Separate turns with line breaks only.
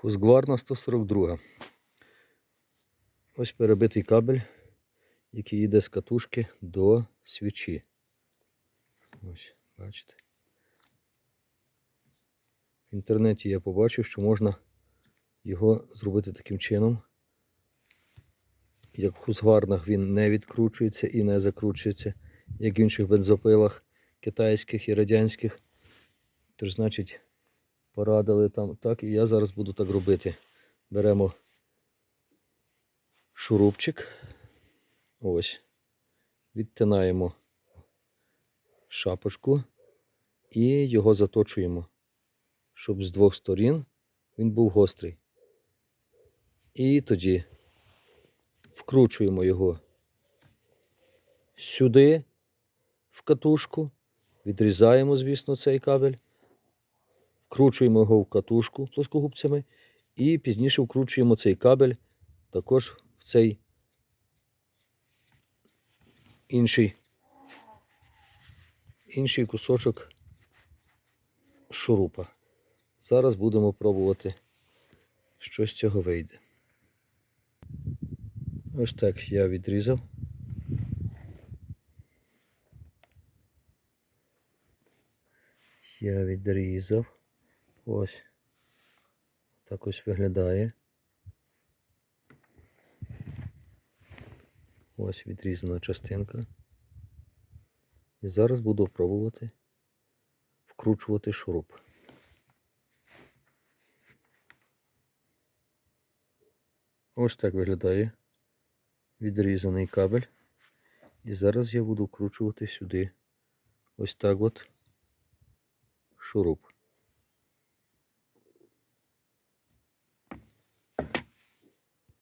Хузгварна 142. Ось перебитий кабель, який йде з катушки до свічі. Ось, бачите. В інтернеті я побачив, що можна його зробити таким чином. Як в хузгварнах він не відкручується і не закручується, як в інших бензопилах китайських і радянських. Тож, значить, порадили там так, і я зараз буду так робити. Беремо шурупчик. Ось. Відтинаємо шапочку і його заточуємо, щоб з двох сторін він був гострий. І тоді вкручуємо його сюди, в катушку, відрізаємо, звісно, цей кабель, вкручуємо його в катушку плоскогубцями і пізніше вкручуємо цей кабель також в цей інший, інший кусочок шурупа. Зараз будемо пробувати, що з цього вийде. Ось так я відрізав. Я відрізав. Ось. Так ось виглядає. Ось відрізана частинка. І зараз буду пробувати вкручувати шуруп. Ось так виглядає відрізаний кабель. І зараз я буду вкручувати сюди ось так от шуруп.